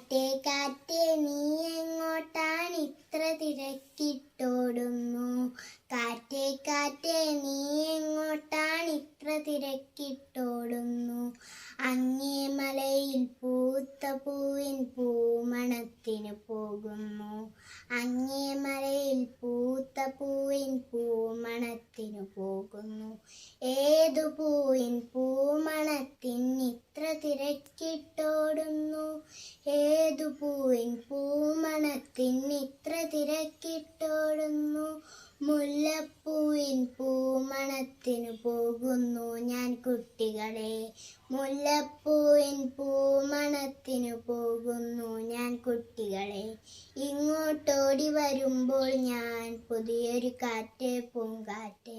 കാറ്റേ കാറ്റേ നീ എങ്ങോട്ടാണ് ഇത്ര തിരക്കിട്ടോടുന്നു? കാറ്റേ കാറ്റേ നീ എങ്ങോട്ടാണ് ഇത്ര തിരക്കിട്ടോടുന്നു? അങ്ങേ മലയിൽ പൂത്ത പൂവിൻ പൂമണത്തിന് പോകുന്നു. അങ്ങേ മലയിൽ പൂത്ത പൂവിൻ പൂമണത്തിന് പോകുന്നു. ഏതു പൂവിൻ ഇത്ര തിരക്കിട്ടോടുന്നു. ഏതു പൂവിൻ പൂമണത്തിൻ ഇത്ര തിരക്കിട്ടോടുന്നു. മുല്ലപ്പൂവിൻ പൂമണത്തിനു പോകുന്നു ഞാൻ കുട്ടികളെ. മുല്ലപ്പൂവിൻ പൂമണത്തിനു പോകുന്നു ഇങ്ങോട്ടോടി വരുമ്പോൾ ഞാൻ പുതിയൊരു കാറ്റ് പൂങ്കാറ്റ്.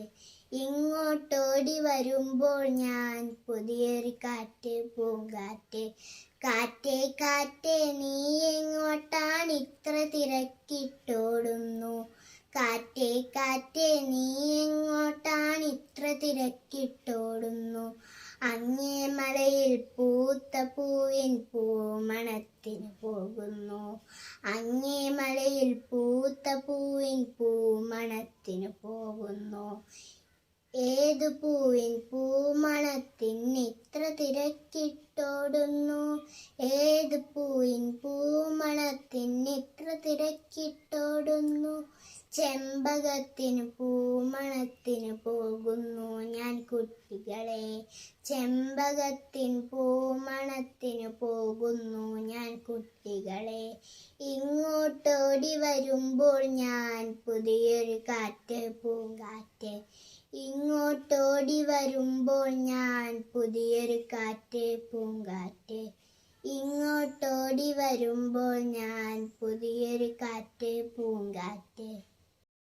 ഇങ്ങോട്ടോടി വരുമ്പോൾ ഞാൻ പുതിയൊരു കാറ്റ് പൂങ്കാറ്റ്. കാറ്റേ കാറ്റേ നീ എങ്ങോട്ടാണ് ഇത്ര തിരക്കിട്ടോടുന്നു? കാറ്റേ കാറ്റേ നീ എങ്ങോട്ടാണ് ഇത്ര തിരക്കിട്ടോടുന്നു? അങ്ങേ മലയിൽ പൂത്ത പൂവിൻ പൂമണത്തിന് പോകുന്നു. അങ്ങേ മലയിൽ പൂത്ത പൂവിൻ പൂമണത്തിന് പോകുന്നു. ഏതു പൂവിൻ പൂമണത്തിന് ഇത്ര തിരക്കിട്ടോടുന്നു. ഏതു പൂവിൻ പൂമണത്തിന് തിരക്കിട്ടോടുന്നു. ചെമ്പകത്തിന് പൂമണത്തിന് പോകുന്നു. ഞാൻ കുട്ടികളെ ചെമ്പകത്തിൻ പൂമണത്തിന് പോകുന്നു. ഞാൻ കുട്ടികളെ ഇങ്ങോട്ടോടി വരുമ്പോൾ ഞാൻ പുതിയൊരു കാറ്റ് പൂങ്കാറ്റ്. ഇങ്ങോട്ടോടി വരുമ്പോൾ ഞാൻ പുതിയൊരു കാറ്റ് പൂങ്കാറ്റ്. ഇങ്ങോട്ടോടി വരുമ്പോൾ ഞാൻ പുതിയൊരു കാറ്റ് പൂങ്കാറ്റ്.